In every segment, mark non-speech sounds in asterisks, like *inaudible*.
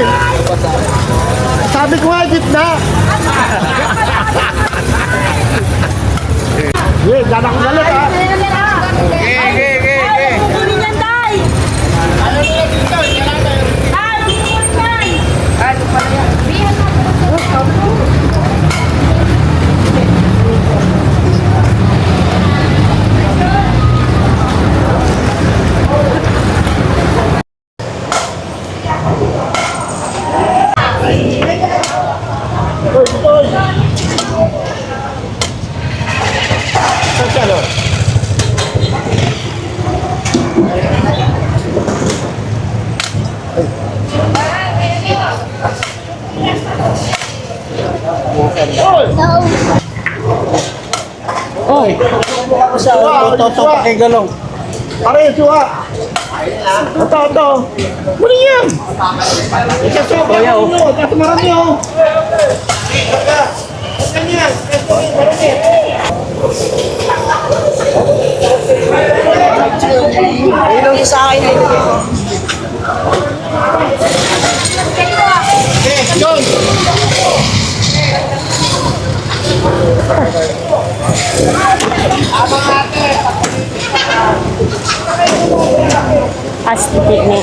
eh. Sabi ko nga, gitna. Eh, dala ko galit ha. Okay, okay, okay, okay. Kunin yan, Tay! Tay, kunin yan! Uy, dito, uy. Saan siya, no? Oy, ako sa toto pa kay galong. Pare, suha. Ito, ito. Muli yan. Ikasuha Kuya, oh. nyo. Kasi marami, oh. Ganyan. Marami. Ilong sa akin ay Okay, John. Astig ni.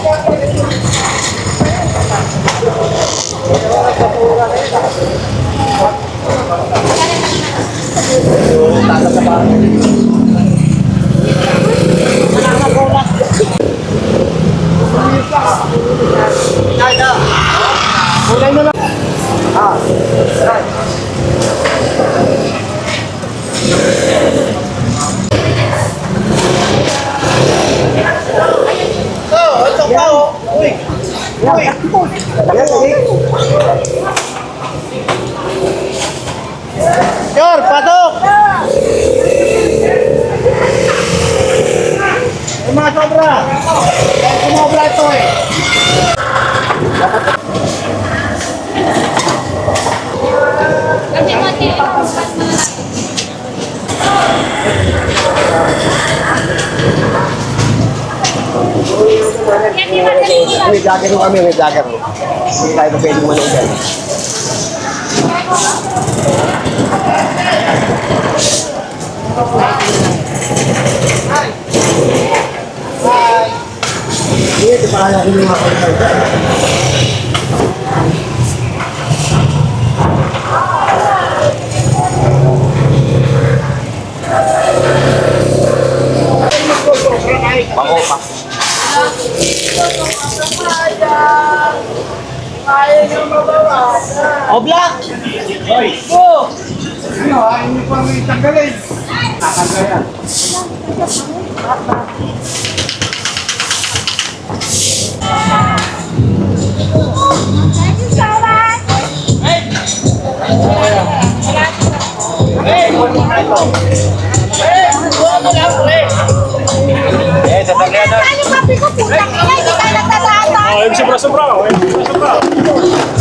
Kulay na lang. Ah. Oh, ito pa oh. Uy. Uy. Ayan, uy. Yor, patok! Yung mga sobra. Sumobra ito eh. May vlogger. Hindi tayo pwedeng manood yan. Hindi, ito pa kaya yung mga kontak. Bango pa. Oblak! Hoy! Oh! Ano, ayaw niyo pa may tanggalin. Nakagayan. Eh, sa tagyan na. Ano papi ko puta ka yan? Hindi tayo nagtatata. Oh, yung sobra-sobra. Oh, yung sobra-sobra. Thank you.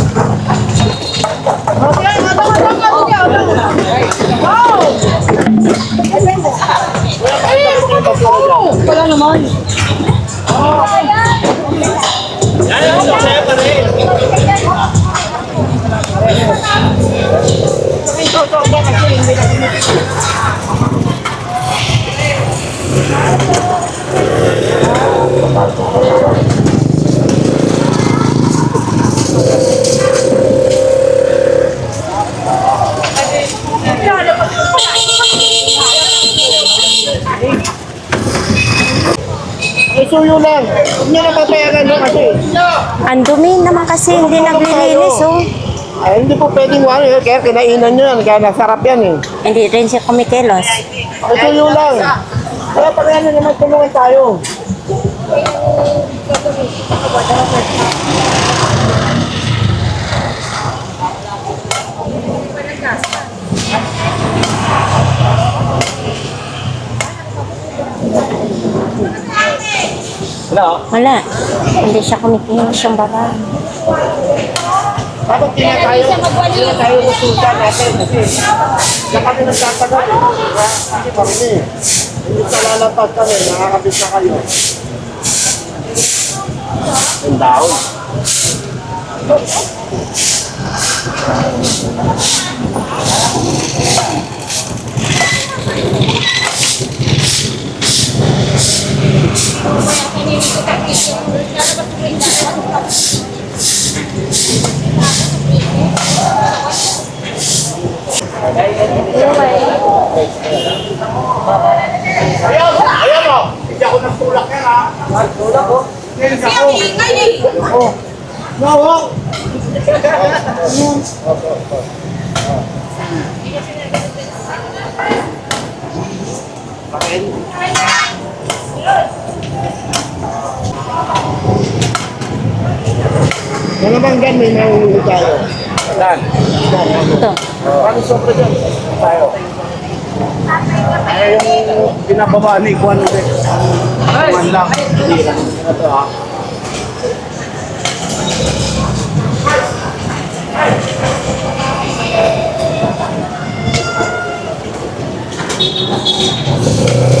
Huwag niyo na kasi. Ang dumi naman kasi hindi naglilinis oh. Ay, hindi po pwedeng ano yun. Kaya kinainan nyo yan. Kaya nasarap yan eh. Hindi rin siya kumikilos. Ay, suyo lang. Kaya pag ano naman tulungan tayo. Wala. Hindi siya kumikilos yung baba. Dapat tina tayo, tina tayo lusutan natin kasi diyan kami nagtatagal eh. Diba? Kasi marami eh. Hindi sa lalabas kami, nakakabit na kayo. Ang daon. Ayan, ayan o. Hindi ako nagtulak yan ha. Nagtulak o. Hindi ako. Oo. No. Ano bang gan may mahuli tayo? Saan? Ito. Ano sobra dyan? Tayo. Ay, yung binababa ni Juan ulit. Juan lang. Hindi lang. Ito ha. Bawasan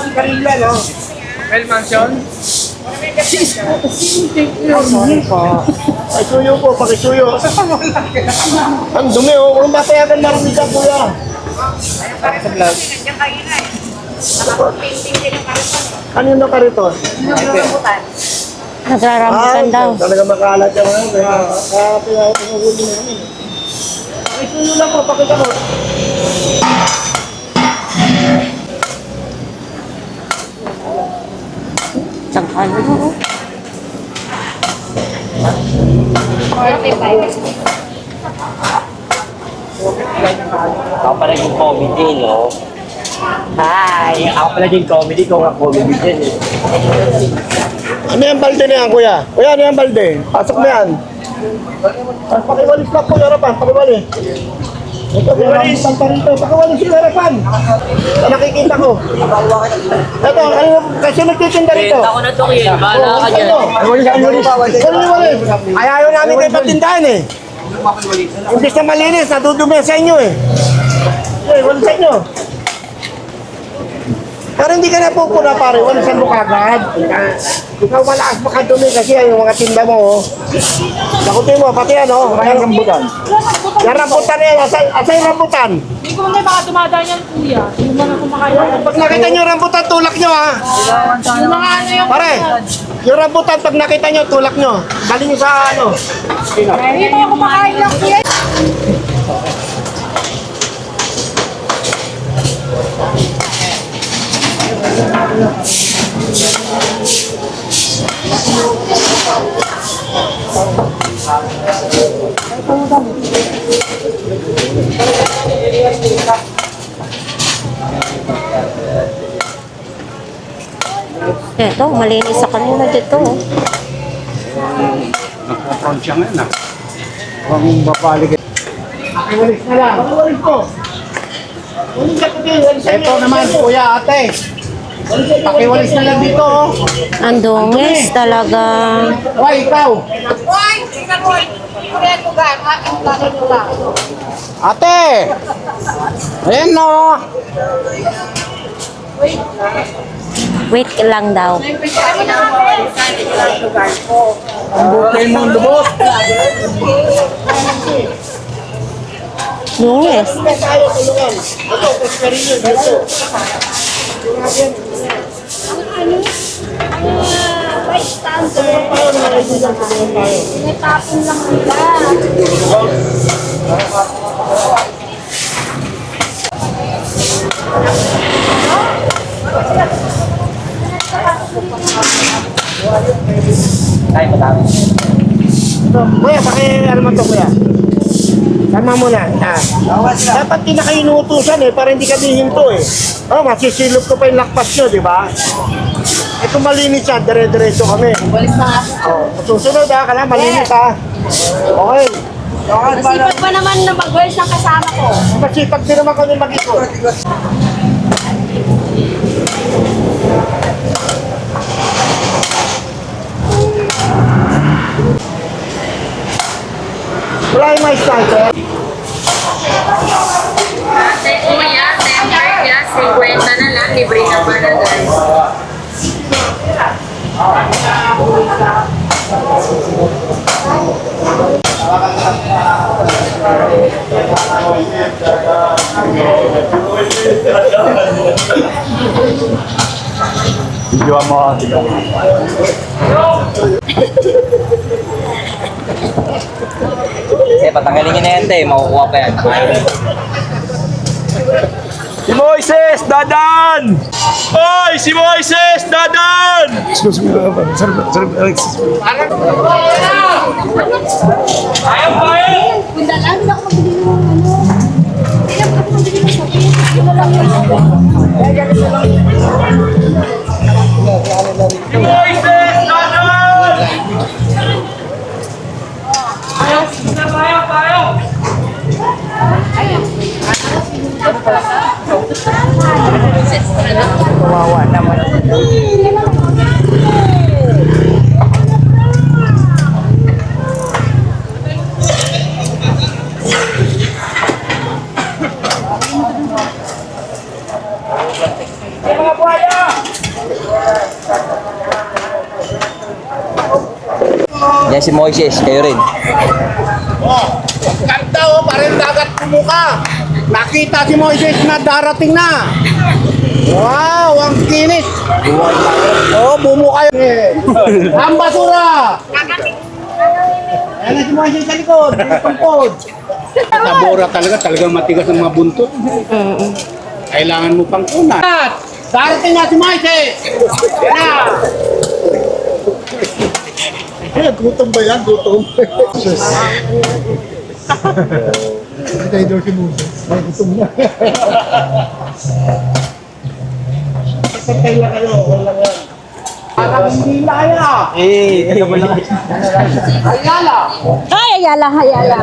si Karilla, no? Well, mansion? Ay, suyo po, pakisuyo. Ang dumi, oh. Kung mapayagan marinig ka, kuya. Kanino ka rito? Nagrarambutan daw. Talaga makalat yung ano. Kaya, pinahuli na namin. Pakisuyo lang po, pakita mo. Sangkan mo. Ako pala yung comedy, no? Hi! Ako pala yung comedy ko nga comedy din eh. Ano yung balde na yan, kuya? Kuya, ano yung balde? Pasok mo yan. Pakiwalis lang po, harapan. Pakiwalis. Ito, pakiwalis. Pakiwalis. Pakiwalis yung harapan. Nakikita ko. Ito, kanina, kasi nagtitinda rito. Ako na to, Kiel. Bahala ka dyan. Pakiwalis, pakiwalis. Pakiwalis. Ay, ayaw namin kayo patindahan eh. Imbis na malinis, nadudumi sa inyo eh. Eh, walis sa inyo. Pero hindi ka na pupuna pare, walisan mo kagad. Ikaw malakas makadumi kasi yung mga tinda mo. Oh. Nakutin mo, pati ano, yung rambutan. Yung rambutan yan, asa, asa yung rambutan? Hindi ko na baka dumadaan yan, kuya. Mo na kumakain. Pag nakita nyo yung rambutan, tulak nyo ha. Yung mga ano yung... Pare, yung rambutan, pag nakita nyo, tulak nyo. Bali nyo sa ano. Hindi mo yung kumakain lang, kuya. Ito, malinis sa kanila dito. oh. Nagpo-front siya ngayon ah. Huwag mong babalik. Pakiwalis na lang. Pakiwalis po. Ito naman, kuya, ate. Pakiwalis na lang dito, oh. Ang dungis talaga. Why, ikaw? Hoy, tingnan mo. Ate! Ayan, no. Wait lang daw. Ang bukay mo, lubot. Lungis. Tulungan Ito. Ito. Tayo. Tinatapon lang nila. Ay, madami. Ito, kuya, paki, ano mo to, kuya? Tama mo na. Ah. Dapat di na kayo inuutusan eh, para hindi ka dihinto eh. Oh, masisilop ko pa yung lakpas nyo, di ba? Ito malinis yan, dire-diretso kami. Balik na. Oh, susunod ha, kala malinis ha. Okay. Masipag pa naman na mag-girls ang kasama ko. Masipag din naman kami mag-ikot. Wala yung mais tayo, sir. Ate kuya, temper gas, 50 na lang, libre na pala guys. Video mo. Eh, patanggalin nyo na yan, te. Makukuha pa yan. Si Moises, dadan! Oy, si Moises, dadan! Excuse me, uh, sir, sir, Alexis. Ayaw pa eh! Kunda lang, hindi ako magbili ng ano. Hindi ako magbili ng shopping. Wala lang yun. Si Moises, dadan! Ayaw, ayaw, ayaw! Yan si Moises, kayo rin. Oh, ganda oh, parang dagat kumuka. Nakita si Moises na darating na. Wow, ang kinis. Oh, bumuka yun. Eh. Ang basura. Ayan na si Moises sa likod. Tumpod. Tabora talaga, talagang matigas ang mga buntot. Kailangan mo pang kunat. Darating na si Moises. Yan na. Eh, gutom ba yan? Gutom. Hindi daw si Moises. Ay, gutom na. Lang kayo. Wala yan. Parang hindi laya. Eh, kayo mo lang. Ayala. Ay, ayala, ayala.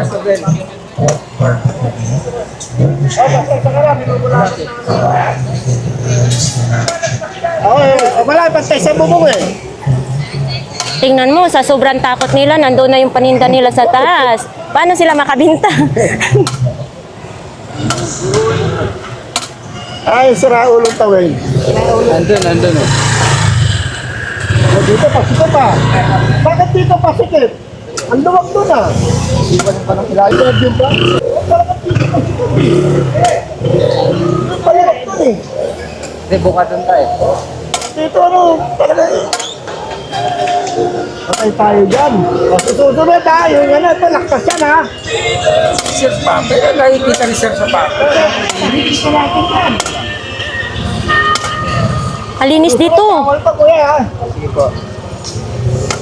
Oo, eh, wala. Pantay sa bubong eh. Tingnan mo, sa sobrang takot nila, nandoon na yung paninda nila sa taas. Paano sila makabinta? *laughs* Ay, sira ulong tawin. Andun, andun eh. O, dito pa, dito pa. Bakit dito pa sikip? Ang luwag doon ah. Iwan pa ng ilalim din ba? Bakit dito pa sikip? Palawag doon eh. Hindi, buka doon tayo. Dito ano, talaga eh. Patay tayo dyan. O, susunod tayo. Yung ano, ito, laktas yan ha. Sir Pape, nakikita ni Sir sa. Hindi ko natin yan. Malinis dito. Bawal pa kuya ha. Sige po.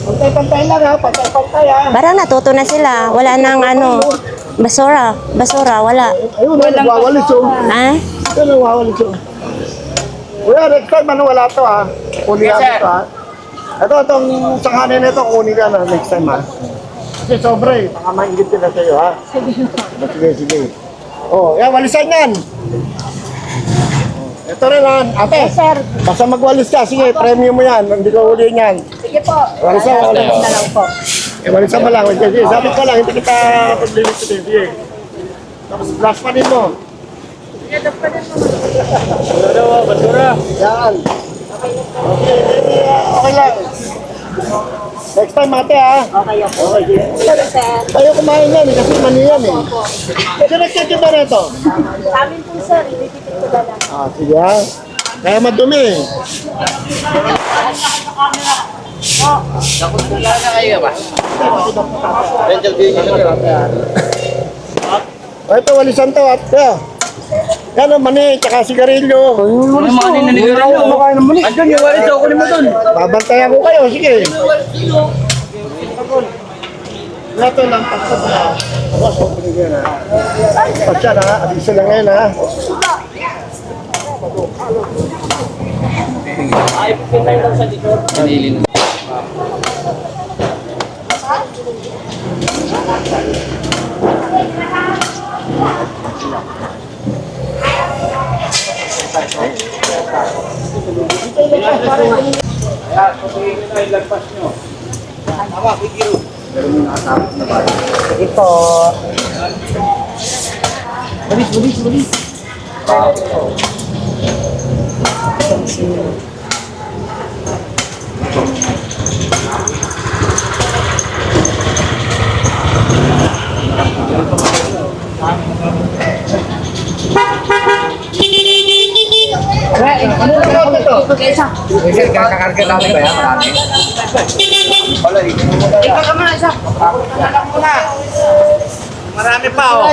Pantay-pantay lang ha. Pantay-pantay ha. Parang natuto na sila. Wala nang ano, basura. Basura, wala. Ayun, oh, nagwawalis oh. Ah? Ito nagwawalis oh. Kuya, next time ano wala to ha. Kunin yes, ito ha. Ito, itong sanghanin na ito, kunin ka na next time ha. Kasi sobre, baka maingit sila sa'yo ha. Sige, sige. Oh, yan, walisan yan. Ito rin ha, ate. Sir, Basta magwalis ka, sige, premium mo yan. Hindi ko huli yan. sige po. Walisan, walisan. Na lang po. Eh, walisan mo lang. Sige, sabi ko lang, hindi kita paglilit din. Sige. Tapos blast pa din mo. Basura, basura. Yan. Okay, okay, lang. Next time, ate ha. Okay, okay. Okay. Kayo kumain yan eh, kasi mani yan eh. Kasi nagtitinda na ito. Sa amin po, sir, ititipid ko na lang. Ah, sige ha. Kaya madumi. Oh, ito, walisan to at ang mani, tsaka sigarilyo. Ano mani na nila? Andun yung walis ako mo dun. Babantayan ko kayo, sige. Ito lang, pasok na. Boss, ko yan ha. Pasya na ha, adisa lang ngayon ha. Ito. Balis, balis, balis. Ano ito? Marami pa oh.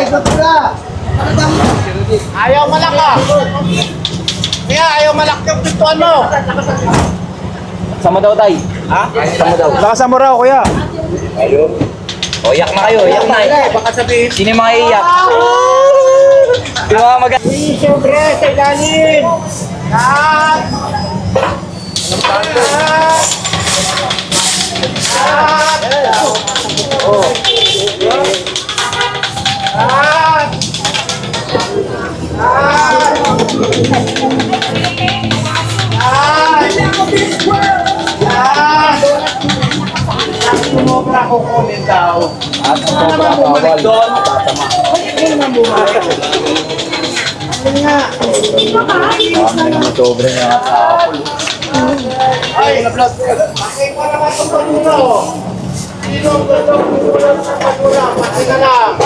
Ayaw malak ah. Kaya ayaw malak yung pintuan mo. Sama daw tay. Ha? Sama daw. Lakasan mo raw kuya. O, iyak na kayo, iyak na. Baka sabihin. Sino yung mga iiyak? Yung mga mag- Siyempre, sa ilalim. Lahat. Sumobra ko kunin daw. At sumobra bumalik doon. Ano naman bumalik? Ano nga? Sobre na. Ay, na-vlog. Ang gandang pagula ng pagula? Pati ka lang.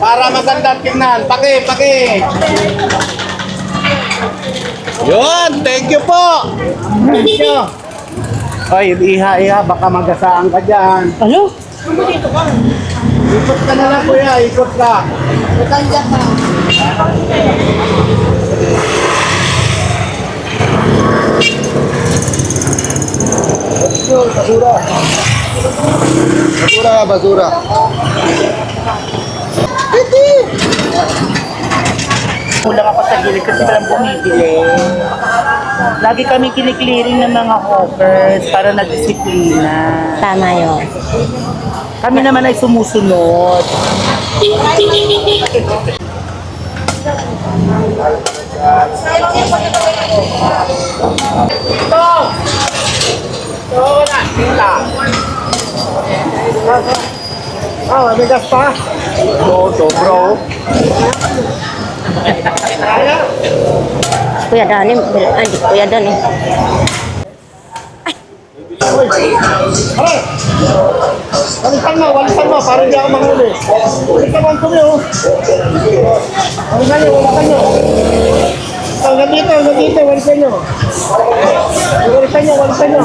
Para maganda tingnan. Paki, paki. Yun, thank you po. Thank you. Ay, iha, iha, baka magasaan ka dyan. Ano? Ikot ka na lang, kuya. Ikot ka. Basura. Basura, basura. Kulang ako sa gilid kasi walang bumibili. Lagi kami kiniklearing ng mga hawkers para nagdisiplina. Tama yun. Kami naman ay sumusunod. Ito! Ito na, kita. Ah, may gas pa? Oo, so bro. Kuya Dani, ay, di Kuya Dani. Uy! Aray! Walisan mo, walisan mo, para hindi ako manghuli. Walisan mo ang tumi, oh. Walisan nyo, walisan nyo. Hanggang dito, hanggang dito, walisan nyo. Walisan nyo, walisan nyo.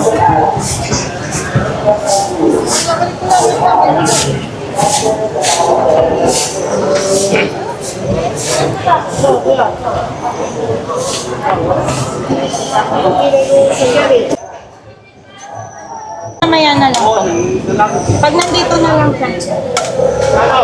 Mamaya na lang po. Pag nandito na lang siya. Ano?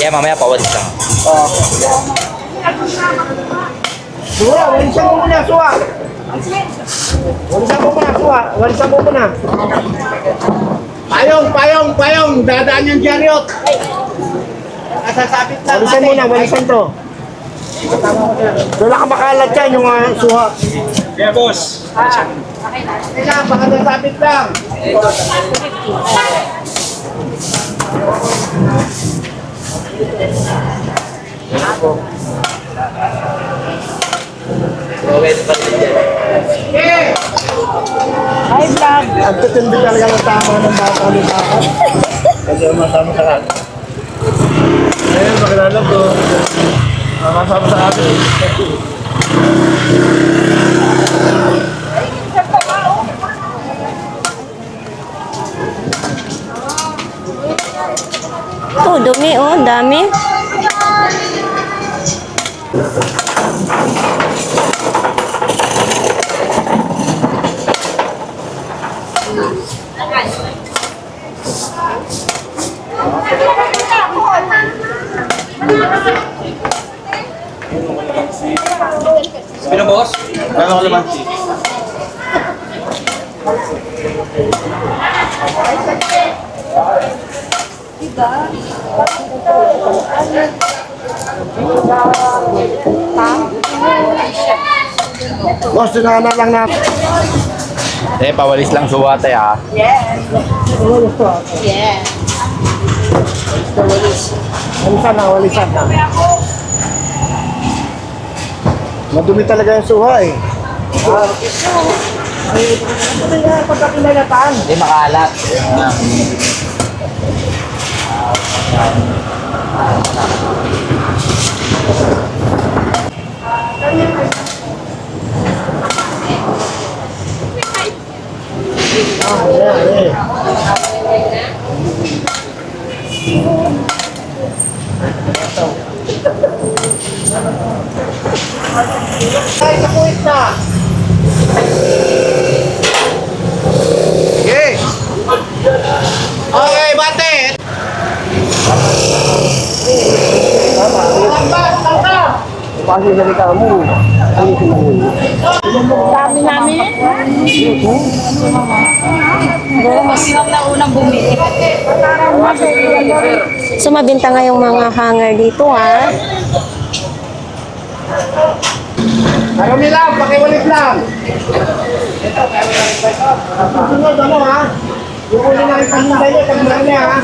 Kaya mamaya pawalis lang. Suwa, walisan mo muna, suwa. Walisan mo muna, suwa. Walisan mo muna. Payong, payong, payong. Dadaan yung chariot. Nasasabit lang Walisan muna, walisan to. Wala ka makalat yan, yung uh, suha. Yeah, boss. Kaya, baka nasabit lang. Okay, pa rin yan. Hi, vlog! Ang titindi talaga ng tama ng bata ni bata. Kasi masama sa akin. Ayun, makilala ko. Makasama sa akin. Oh, dumi oh, dami. Ano ka naman? Boss, dinana lang natin. Eh, pawalis lang suwate ah. Walisan na, walisan na. Madumi talaga yung suha eh. Ah, ay, ano na pagka pinalataan? Hindi makalat. Ah, yeah, yeah. Ay, nakuit na! Okay! Okay, bate! Pagi dari kamu. Dami namin. Masarap na unang bumili. So, mabinta nga yung mga hanger dito, ha? Ano nila? Pakiwalit lang. Susunod ano ha? Kukunin na yung paninda nyo, tagmahal niya ha?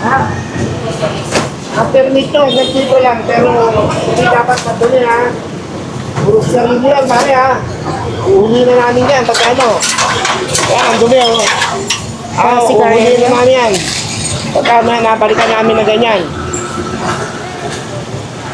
Ha? After nito, nagtito lang, pero hindi dapat matuli ha? Puro sarili yan, pare ha? Uhuli na namin yan, pag ano? Yan, ang dumi oh. Ah, uhuli na namin yan. Pagka na napalitan namin na ganyan.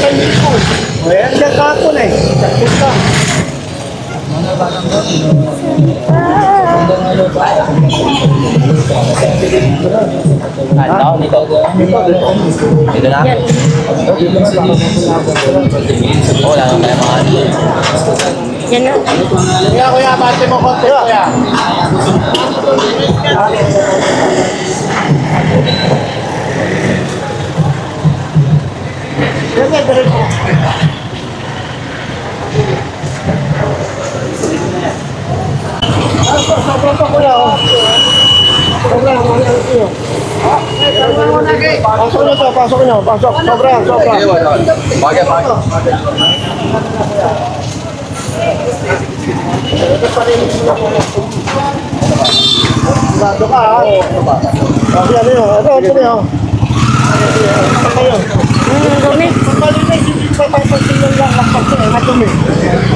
Ayan, diyan ka ako na eh. Sakit ka. Ano? Dito. Dito na? Oo, naman tayo mga ano. Yan na. Kuya, kuya, bate mo konti, kuya. Yan, Sobrang pa, kuya, oh. Sobrang, ano yan, kuya. Pasok nyo to, pasok nyo, pasok. Sobrang, sobrang. Bagay, bagay. Sigurado ka, ha? Kasi ano yun, ito, ito yun. Ito kayo. Hmm, dumi. Malinis, hindi pa papansin yung lang kapag eh, madumi.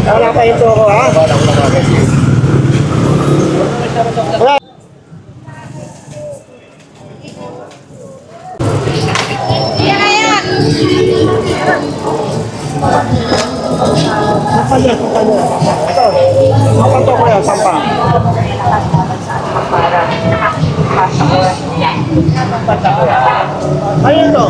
Wala pa ito ako, ha? Wala. Kapalya, kapalya. Ito, apa to kuya, sampa? Ayun to.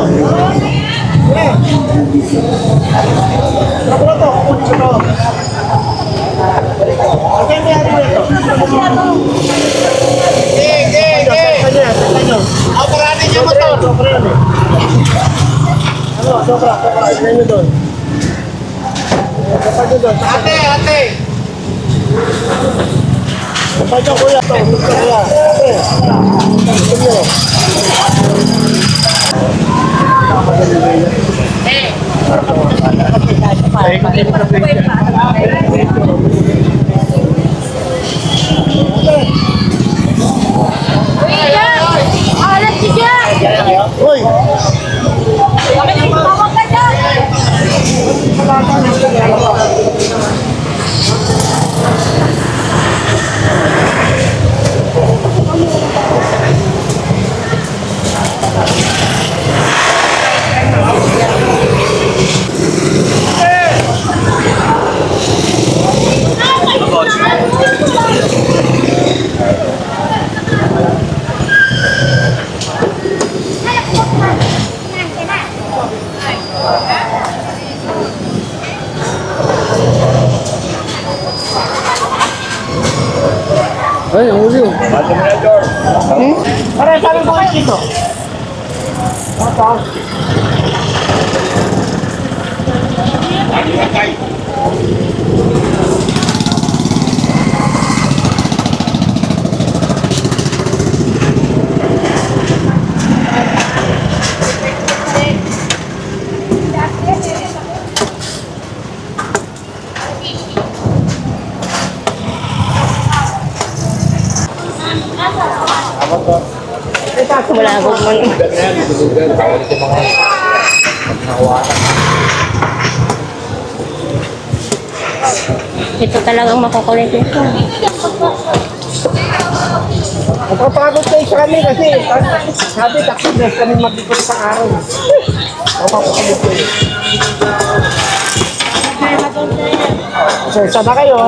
sobra, sobra. Tignan Kuya! Ay, huli. Pare, sabi ko kayo dito. Wala akong man. Ito talagang makukulit nito. Napapagod kayo sa kami kasi sabi taxi dress kami mag-ikot sa araw. Napapagod kayo. Sir, sana kayo.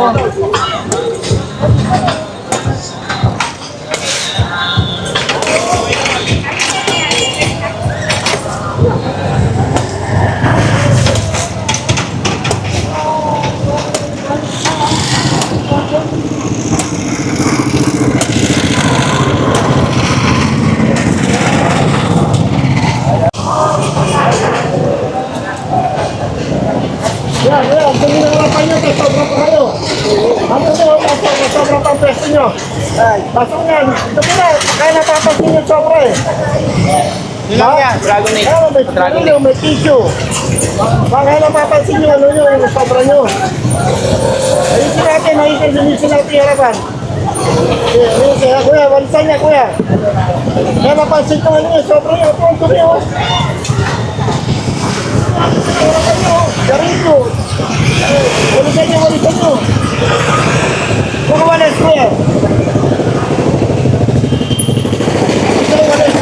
Panyo. Tapos sobra pa kayo. Ano nyo? Tapos sobra pa ang pwesto nyo. Pasok yan. Dumi na. Kaya napapansin yung sobra eh. Ilang yan? Dragon Age. Ano, may, Dragon Age. May tissue. Baka napapansin nyo ano nyo, yung sobra nyo. Ayusin natin, ayusin, linisin natin yung harapan. Kaya kuya, walisan niya kuya. Kaya napansin ko ano yung sobra nyo. Ito, ang dumi oh. Garito. Walisan niyo, walisan niyo. Baka walis ko yan. Ito, walis,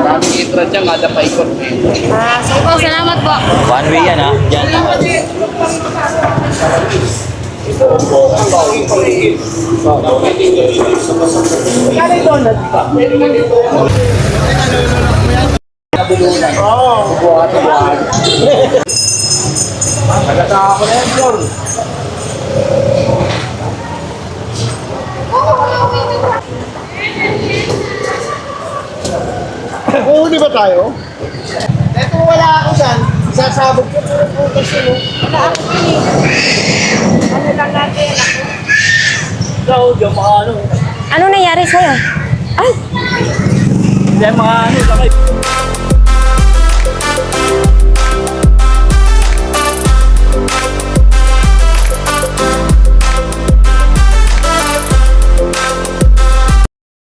Maraming itra dyan, kada paikot eh. Sige po, salamat po. One way yan ha. Yan. Kaya ito, Uhuli ba tayo? Eto wala ako dyan. Sasabog ko po yung putas yun. oh. Ano lang natin ako. Ikaw, mga ano. Ano nangyari sa'yo? Ay! Hindi, mga ano.